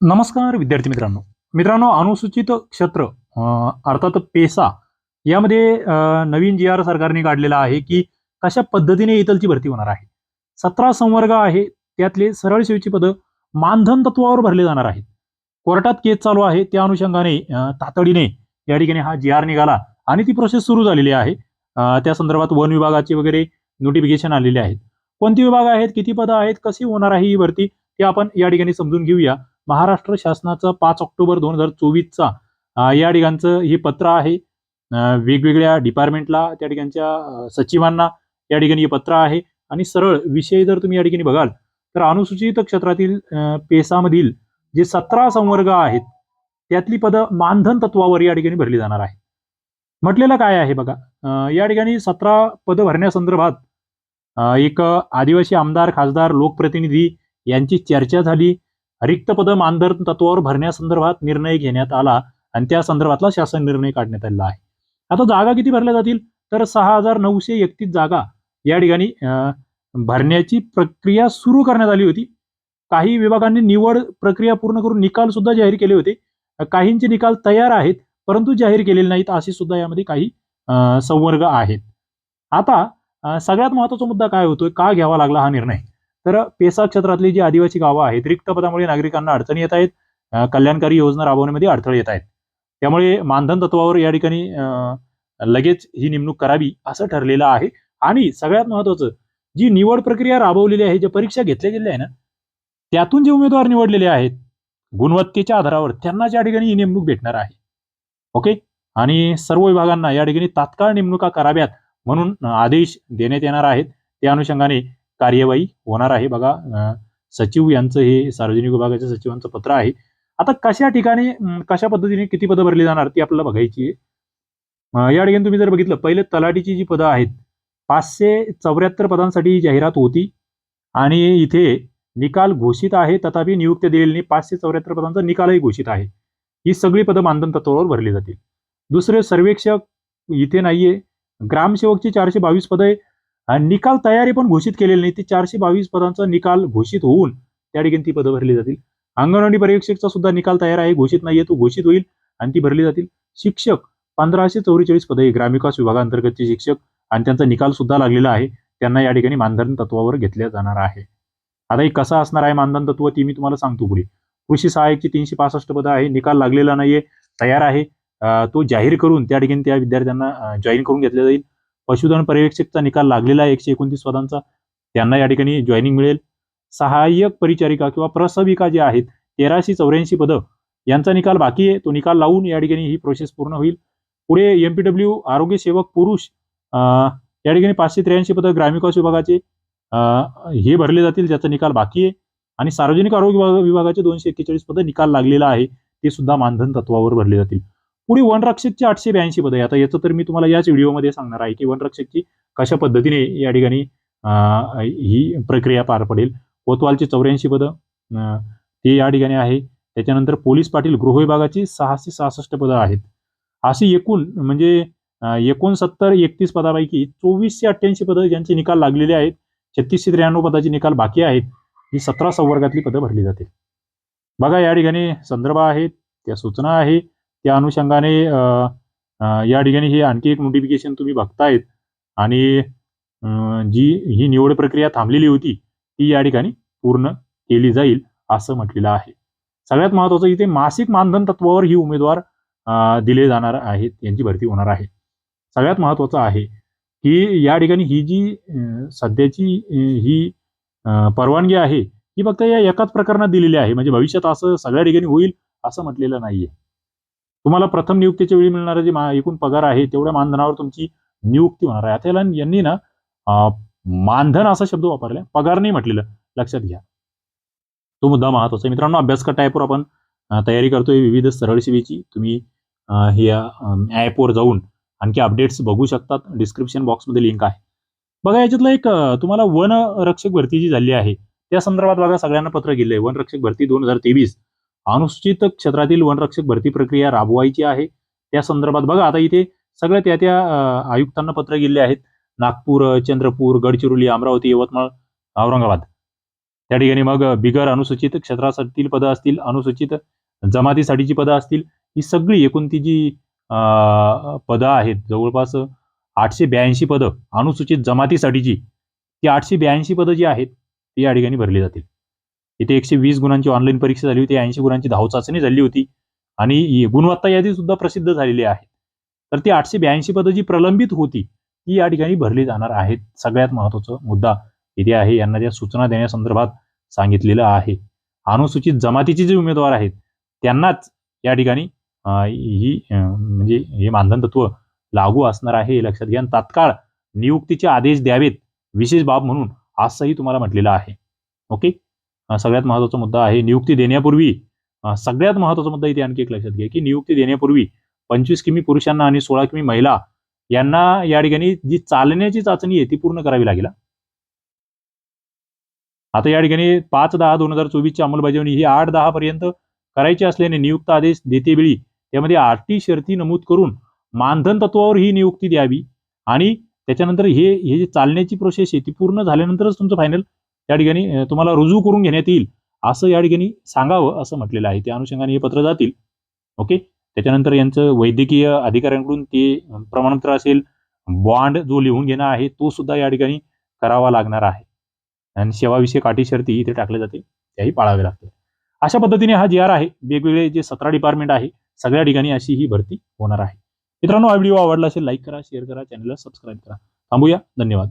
नमस्कार विद्यार्थी मित्रांनो. मित्रांनो अनुसूचित क्षेत्र अं, अर्थात पेसा यामध्ये नवीन जी आर सरकारने काढलेला आहे की कशा पद्धतीने इथलची भरती होणार आहे? सतरा संवर्ग आहे त्यातले सरळ सेवेची पदं मानधन तत्वावर भरले जाणार आहेत. कोर्टात केस चालू आहे त्या अनुषंगाने तातडीने या ठिकाणी हा जी आर निघाला आणि ती प्रोसेस सुरू झालेली आहे. त्या संदर्भात वन विभागाचे वगैरे नोटिफिकेशन आलेले आहेत. कोणती विभाग आहेत किती पदं आहेत कशी होणार आहे ही भरती ते आपण या ठिकाणी समजून घेऊया. महाराष्ट्र शासनाचा पाच ऑक्टोबर दोन हजार चोवीसचा या ठिकाणचं हे पत्र आहे. वेगवेगळ्या डिपार्टमेंटला त्या ठिकाणच्या सचिवांना या ठिकाणी हे पत्र आहे. आणि सरळ विषय जर तुम्ही या ठिकाणी बघाल तर अनुसूचित क्षेत्रातील पेसामधील जे सतरा संवर्ग आहेत त्यातली पदं मानधन तत्वावर या ठिकाणी भरली जाणार आहे म्हटलेलं काय आहे बघा? या ठिकाणी सतरा पदं भरण्यासंदर्भात एक आदिवासी आमदार खासदार लोकप्रतिनिधी यांची चर्चा झाली. रिक्त पद मानधन तत्वावर भरण्यासंदर्भात निर्णय घेण्यात आला आणि त्या संदर्भातला शासन निर्णय काढण्यात आलेला आहे. आता जागा किती भरल्या जातील? तर सहा हजार नऊशे एकतीस जागा या ठिकाणी अं, भरण्याची प्रक्रिया सुरू करण्यात आली होती. काही विभागांनी निवड प्रक्रिया पूर्ण करून निकाल सुद्धा जाहीर केले होते. काहींचे निकाल तयार आहेत परंतु जाहीर केलेले नाहीत असे सुद्धा यामध्ये काही अं, संवर्ग आहेत. आता सगळ्यात महत्त्वाचा मुद्दा काय होतोय? का घ्यावा लागला हा निर्णय? तर पेसा क्षेत्रातली जी आदिवासी गावं आहेत रिक्त पदामुळे नागरिकांना अडचणी येत आहेत. कल्याणकारी योजना राबवण्यामध्ये अडथळे येत आहेत. त्यामुळे मानधन तत्वावर या ठिकाणी अं, लगेच ही नेमणूक करावी असं ठरलेलं आहे. आणि सगळ्यात महत्वाचं जी निवड प्रक्रिया राबवलेली आहे ज्या परीक्षा घेतल्या गेल्या आहे ना त्यातून जे उमेदवार निवडलेले आहेत गुणवत्तेच्या आधारावर त्यांना या ठिकाणी ही नेमणूक भेटणार आहे. ओके? आणि सर्व विभागांना या ठिकाणी तात्काळ नेमणुका कराव्यात म्हणून आदेश देण्यात येणार आहेत. त्या अनुषंगाने कार्यवाही होणार आहे. बघा सचिव यांचं हे सार्वजनिक विभागाच्या सचिवांचं पत्र आहे. आता कशा ठिकाणी कशा पद्धतीने किती पदं भरली जाणार ती आपल्याला बघायची आहे. या ठिकाणी तुम्ही जर बघितलं पहिले तलाठीची जी पदं आहेत पाचशे चौऱ्याहत्तर पदांसाठी जाहिरात होती आणि इथे निकाल घोषित आहे तथापि नियुक्ती दिलेली नाही पाचशे चौऱ्याहत्तर पदांचा निकालही घोषित आहे. ही सगळी पदं मानधन तत्वावर भरली जातील. दुसरे सर्वेक्षक इथे नाहीये. ग्रामसेवकची चारशे बावीस पदं आणि निकाल तयारी पण घोषित केलेली नाही. ती चारशे बावीस पदांचा निकाल घोषित होऊन त्या ठिकाणी ती पदं भरली जातील. अंगणवाडी पर्यवेक्षकचा सुद्धा निकाल तयार आहे घोषित नाहीये तो घोषित होईल आणि ती भरली जातील. शिक्षक पंधराशे चौवेचाळीस पद आहे ग्रामविकास विभागांतर्गतचे शिक्षक आणि त्यांचा निकाल सुद्धा लागलेला आहे. त्यांना या ठिकाणी मानधन तत्वावर घेतल्या जाणार आहे. आता हे कसं असणार आहे मानधन तत्व ती मी तुम्हाला सांगतो पुढे. कृषी सहाय्यकची तीनशे पासष्ट पदं आहे निकाल लागलेला नाहीये तयार आहे. तो जाहीर करून त्या ठिकाणी त्या विद्यार्थ्यांना जॉईन करून घेतलं जाईल. पशुधन पर्यवेक्षकचा निकाल लागलेला आहे. एकशे एकोणतीस पदांचा त्यांना या ठिकाणी जॉईनिंग मिळेल. सहाय्यक परिचारिका किंवा प्रसविका जे आहेत तेराशे चौऱ्याऐंशी पदं यांचा निकाल बाकी आहे. तो निकाल लावून या ठिकाणी ही प्रोसेस पूर्ण होईल. पुढे एमपीडब्ल्यू आरोग्य सेवक पुरुष या ठिकाणी पाचशे त्र्याऐंशी पदं ग्रामविकास विभागाचे हे भरले जातील ज्याचा निकाल बाकी आहे. आणि सार्वजनिक आरोग्य विभाग- विभागाचे दोनशे एक्केचाळीस पदं निकाल लागलेला आहे. ते सुद्धा मानधन तत्वावर भरले जातील. पुढे वनरक्षकची आठशे ब्याऐंशी पदं. आता याचं तर मी तुम्हाला याच व्हिडिओमध्ये सांगणार आहे की वनरक्षकची कशा पद्धतीने या ठिकाणी ही प्रक्रिया पार पडेल. कोतवालची चौऱ्याऐंशी पदं ते या ठिकाणी आहे. त्याच्यानंतर पोलीस पाटील गृह विभागाची सहाशे सहासष्ट पदं आहेत. अशी एकूण म्हणजे एकोणसत्तर एकतीस पदापैकी चोवीसशे अठ्ठ्याऐंशी पदं ज्यांचे निकाल लागलेले आहेत छत्तीसशे त्र्याण्णव पदाचे निकाल बाकी आहेत ही सतरा संवर्गातली पदं भरली जातील. बघा या ठिकाणी संदर्भ आहेत त्या सूचना आहे. त्या अनुषंगाने या ठिकाणी हे आणखी एक नोटिफिकेशन तुम्ही बघतायत. आणि जी ही निवड प्रक्रिया थांबलेली होती ती या ठिकाणी पूर्ण केली जाईल असं म्हटलेलं आहे. सगळ्यात महत्वाचं इथे मासिक मानधन तत्वावर ही उमेदवार दिले जाणार आहेत यांची भरती होणार आहे. सगळ्यात महत्वाचं आहे की या ठिकाणी ही जी सध्याची ही परवानगी आहे ही फक्त या एकाच प्रकरणात दिलेली आहे. म्हणजे भविष्यात असं सगळ्या ठिकाणी होईल असं म्हटलेलं नाहीये. तुम्हाला प्रथम नियुक्तीच्या वेळी मिळणारा जे एकूण पगार आहे तेवढ्या मानधनावर तुमची नियुक्ती होणार आहे. आता यांनी ना मानधन असा शब्द वापरला पगार नाही म्हटलेलं. लक्षात घ्या. तो मुद्दा महत्त्वाचा आहे. मित्रांनो अभ्यासकर टाईपवर आपण तयारी करतोय विविध सरळ सेवेची तुम्ही हे ॲपवर जाऊन आणखी अपडेट्स बघू शकतात. डिस्क्रिप्शन बॉक्समध्ये लिंक आहे. बघा याच्यातलं एक तुम्हाला वन रक्षक भरती जी झाली आहे त्या संदर्भात बघा सगळ्यांना पत्र गेले वन रक्षक भरती दोन हजार तेवीस. अनुसूचित क्षेत्रातील वनरक्षक भरती प्रक्रिया राबवायची आहे. त्या संदर्भात बघा आता इथे सगळ्या त्या त्या आयुक्तांना पत्र गेले आहेत. नागपूर चंद्रपूर गडचिरोली अमरावती यवतमाळ औरंगाबाद. त्या ठिकाणी मग बिगर अनुसूचित क्षेत्रासाठीतील पदं असतील अनुसूचित जमातीसाठीची पदं असतील ही सगळी एकूण ती जी पदं आहेत जवळपास आठशे ब्याऐंशी पदं अनुसूचित जमातीसाठीची ती आठशे ब्याऐंशी पदं जी आहेत ती या ठिकाणी भरली जातील. इथे एकशे वीस गुणांची ऑनलाईन परीक्षा झाली होती ऐंशी गुणांची धाव चाचणी झाली होती. आणि गुणवत्ता यादी सुद्धा प्रसिद्ध झालेली आहे. तर ती आठशे ब्याऐंशी पदं जी प्रलंबित होती ती या ठिकाणी भरली जाणार आहेत. सगळ्यात महत्त्वाचा मुद्दा इथे आहे यांना त्या सूचना देण्यासंदर्भात सांगितलेलं आहे. अनुसूचित जमातीचे जे उमेदवार आहेत त्यांनाच या ठिकाणी ही म्हणजे हे मानधन तत्व लागू असणार आहे हे लक्षात घ्या. तात्काळ नियुक्तीचे आदेश द्यावेत विशेष बाब म्हणून असंही तुम्हाला म्हटलेलं आहे. ओके? सगळ्यात महत्त्वाचा मुद्दा आहे नियुक्ती देण्यापूर्वी. सगळ्यात महत्त्वाचा मुद्दा इथे आणखी एक लक्षात घ्या की नियुक्ती देण्यापूर्वी पंचवीस किमी पुरुषांना आणि सोळा किमी महिला यांना या ठिकाणी जी चालण्याची चाचणी आहे ती पूर्ण करावी लागेल आता या ठिकाणी पाच दहा दोन हजार चोवीसची अंमलबजावणी ही आठ दहा पर्यंत करायची असल्याने नियुक्त आदेश देतेवेळी त्यामध्ये अटी शर्ती नमूद करून मानधन तत्वावर ही नियुक्ती द्यावी आणि त्याच्यानंतर हे हे जे चालण्याची प्रोसेस आहे ती पूर्ण झाल्यानंतरच तुमचं फायनल या ठिकाणी तुम्हाला रुजू करून घेण्यात येईल. असं या ठिकाणी सांगावं असं म्हटलेलं आहे. त्या अनुषंगाने हे पत्र जातील. ओके? त्याच्यानंतर यांचं वैद्यकीय अधिकाऱ्यांकडून ते प्रमाणपत्र असेल बॉन्ड जो लिहून घेणं आहे तो सुद्धा या ठिकाणी करावा लागणार आहे. आणि सेवाविषयक अटी शर्ती इथे टाकले जाते त्याही पाळावे लागते अशा पद्धतीने हा जी आर आहे वेगवेगळे जे सतरा डिपार्टमेंट आहे सगळ्या ठिकाणी अशी ही भरती होणार आहे. मित्रांनो हा व्हिडिओ आवडला असेल लाईक करा शेअर करा चॅनलला सबस्क्राईब करा. थांबूया. धन्यवाद.